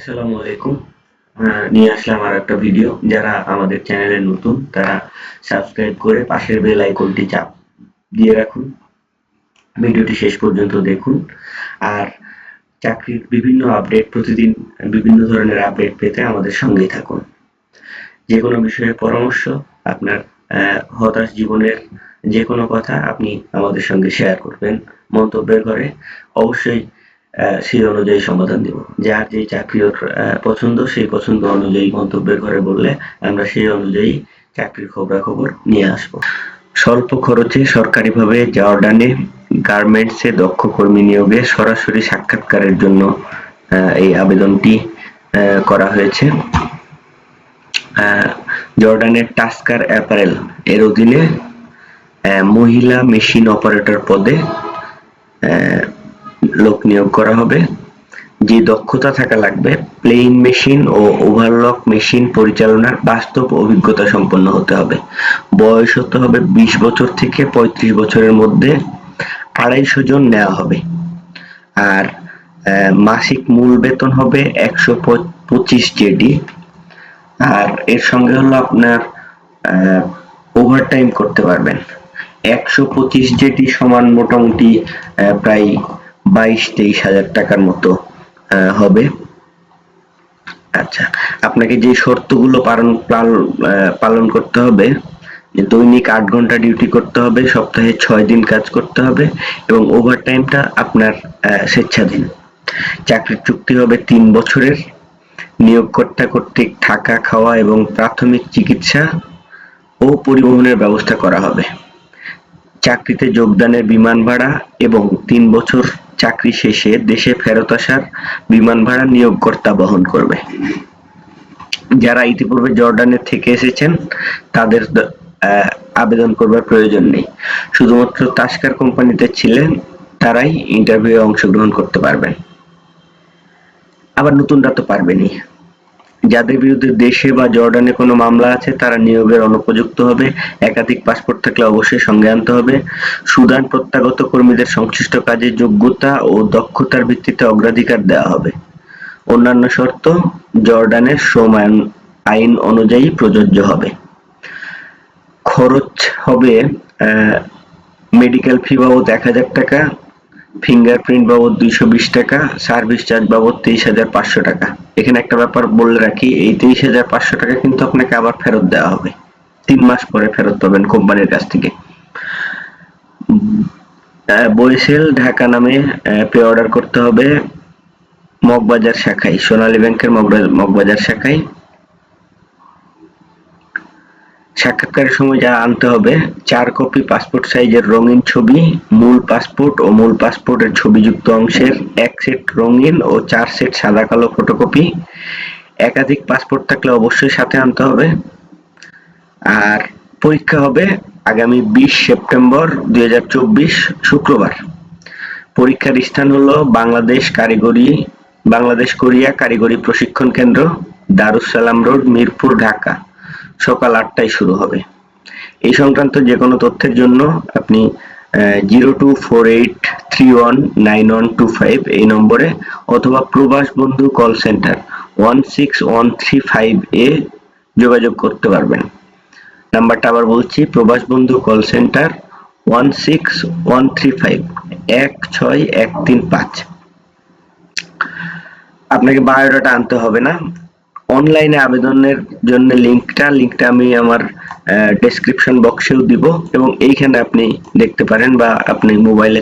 আসসালামু আলাইকুম। নিয়ে আসলাম আর একটা ভিডিও যারা আমাদের চ্যানেলে নতুন, তারা সাবস্ক্রাইব করে পাশের বেল আইকনটি চাপ দিয়ে রাখুন। ভিডিওটি শেষ পর্যন্ত দেখুন। আর চাকরির বিভিন্ন আপডেট প্রতিদিন বিভিন্ন ধরনের আপডেট পেতে আমাদের সঙ্গেই থাকুন। যে কোনো বিষয়ে পরামর্শ, আপনার হতাশ জীবনের যে কোনো কথা আপনি আমাদের সঙ্গে শেয়ার করবেন মন্তব্যের ঘরে। অবশ্যই সেই অনুযায়ী সমাধান দেব। যার যে চাকরি পছন্দ, সেই পছন্দ অনুযায়ী মন্তব্যের ঘরে বললে আমরা সেই অনুযায়ী চাকরির খবরাখবর নিয়ে আসব। স্বল্প খরচে সরকারিভাবে জর্ডানে গার্মেন্টসে দক্ষ কর্মী নিয়োগে সরাসরি সাক্ষাৎকারের জন্য এই আবেদনটি করা হয়েছে। জর্ডানের টাস্কার অ্যাপারেল এর অধীনে মহিলা মেশিন অপারেটর পদে লোক নিয়োগ করা হবে। যে দক্ষতা থাকা লাগবে প্লেইন মেশিন ও ওভারলক মেশিন পরিচালনার বাস্তব অভিজ্ঞতা সম্পন্ন হতে হবে। বয়স হতে হবে বিশ বছর থেকে পঁয়ত্রিশ বছরের মধ্যে আড়াইশো জন নেওয়া হবে। আর মাসিক মূল বেতন হবে একশো পঁচিশ জেডি। আর এর সঙ্গে হলো আপনার ওভারটাইম করতে পারবেন। একশো পঁচিশ জেডি সমান মোটামুটি প্রায় বাইশ তেইশ হাজার টাকার মতো হবে। আচ্ছা আপনাকে যে শর্তগুলো পালন পালন করতে হবে দৈনিক আট ঘণ্টা ডিউটি করতে হবে সপ্তাহে ছয় দিন কাজ করতে হবে এবং ওভারটাইমটা আপনার আহ, স্বেচ্ছাধীন। চাকরির চুক্তি হবে তিন বছরের। নিয়োগকর্তা কর্তৃক থাকা খাওয়া এবং প্রাথমিক চিকিৎসা ও পরিবহনের ব্যবস্থা করা হবে। চাকরিতে যোগদানের বিমান ভাড়া এবং তিন বছর চাকরি শেষে দেশে ফেরত আসার বিমান ভাড়া নিয়োগকর্তা বহন করবে। যারা ইতিপূর্বে জর্ডানে থেকে এসেছেন, তাদের আবেদন করবার প্রয়োজন নেই। শুধুমাত্র তাস্কার কোম্পানিতে ছিলেন, তারাই ইন্টারভিউ অংশগ্রহণ করতে পারবেন। আবার নতুনরা তো পারবেনই। যাদের বিরুদ্ধে দেশে বা জর্ডানে কোনো মামলা আছে, তারা নিয়োগের অনুপযুক্ত হবে। একাধিক পাসপোর্ট থাকলে অবশ্যই সঙ্গে আনতে হবে। সুদান প্রত্যাগত কর্মীদের সংশ্লিষ্ট কাজে যোগ্যতা ও দক্ষতার ভিত্তিতে অগ্রাধিকার দেওয়া হবে। অন্যান্য শর্ত, জর্ডানের শ্রম আইন- অনুযায়ী প্রযোজ্য হবে। খরচ হবে মেডিকেল ফি বাবদ এক হাজার টাকা ফিঙ্গারপ্রিন্ট বাবদ দুইশো বিশ টাকা সার্ভিস চার্জ বাবদ তেইশ হাজার পাঁচশো টাকা। এখানে একটা ব্যাপার বলে রাখি, এই তেইশ হাজার পাঁচশো টাকা কিন্তু আপনাকে আবার ফেরত দেওয়া হবে। তিন মাস পরে ফেরত পাবেন কোম্পানির কাছ থেকে। বরিশাল, ঢাকা নামে পে অর্ডার করতে হবে। মগবাজার শাখায়, সোনালী ব্যাংকের মগবা- মগবাজার শাখায়। সাক্ষাৎকারের সময় যা আনতে হবে, চার কপি পাসপোর্ট সাইজের রঙিন ছবি, মূল পাসপোর্ট ও মূল পাসপোর্টের ছবিযুক্ত অংশের এক সেট রঙিন ও চার সেট সাদা কালো ফটোকপি। একাধিক পাসপোর্ট থাকলে অবশ্যই সাথে আনতে হবে। আর পরীক্ষা হবে আগামী বিশ সেপ্টেম্বর দুই হাজার চব্বিশ শুক্রবার। পরীক্ষার স্থান হলো বাংলাদেশ কারিগরি, বাংলাদেশ কোরিয়া কারিগরি প্রশিক্ষণ কেন্দ্র, দারুস সালাম রোড, মিরপুর, ঢাকা। সকাল আটটায় শুরু হবে। এই সংক্রান্ত যে কোনো তথ্যের জন্য আপনি zero two four eight three one nine one two five এই নম্বরে অথবা Probash Bondhu call centre one six one three five এ যোগাযোগ করতে পারবেন। নাম্বারটা আবার বলছি, Probash Bondhu call centre one six one three five এক ছয় এক তিন পাঁচ। আপনাকে বায়োডাটা আনতে হবে না। অনলাইনে আবেদনের জন্য লিঙ্কটা লিঙ্কটা আমি আমার ডেসক্রিপশন বক্সেও দিব এবং এইখানে আপনি দেখতে পারেন বা আপনি মোবাইলে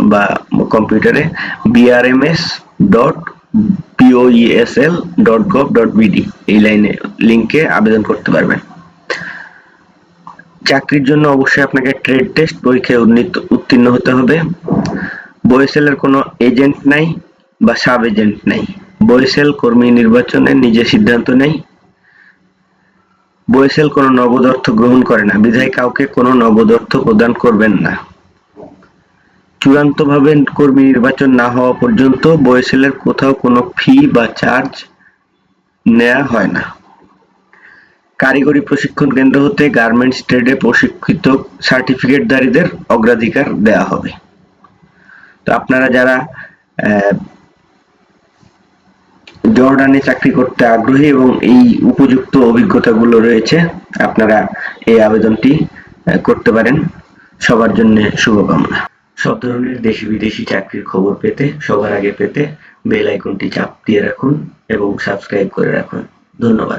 বা কম্পিউটারে BRMS dot POESL dot gov dot BD এই লাইনে লিঙ্কে আবেদন করতে পারবেন। চাকরির জন্য অবশ্যই আপনাকে ট্রেড টেস্ট পরীক্ষায় উন্নীত- উত্তীর্ণ হতে হবে। বয়েসেলের কোনো এজেন্ট নাই বা সাব এজেন্ট নাই। বয়েসেল কর্মী নির্বাচনে নিজে সিদ্ধান্ত নেই। বয়েসেল কোনো নগদ অর্থ গ্রহণ করে না। বিধায় কাউকে কোনো নগদ অর্থ প্রদান করবেন না। চূড়ান্তভাবে কর্মী নির্বাচন না হওয়া পর্যন্ত বয়েসেলের কোথাও কোনো ফি বা চার্জ নেওয়া হয় না। কারিগরি প্রশিক্ষণ কেন্দ্র হতে গার্মেন্টস ট্রেডে প্রশিক্ষিত সার্টিফিকেটধারীদের অগ্রাধিকার দেওয়া হবে। তো আপনারা যারা জর্ডানে চাকরি করতে আগ্রহী এবং এই উপযুক্ত অভিজ্ঞতাগুলো রয়েছে, আপনারা এই আবেদনটি করতে পারেন। সবার জন্য শুভকামনা। সব ধরনের দেশি বিদেশি চাকরির খবর পেতে, সবার আগে পেতে বেল আইকনটি চাপ দিয়ে রাখুন এবং সাবস্ক্রাইব করে রাখুন। ধন্যবাদ।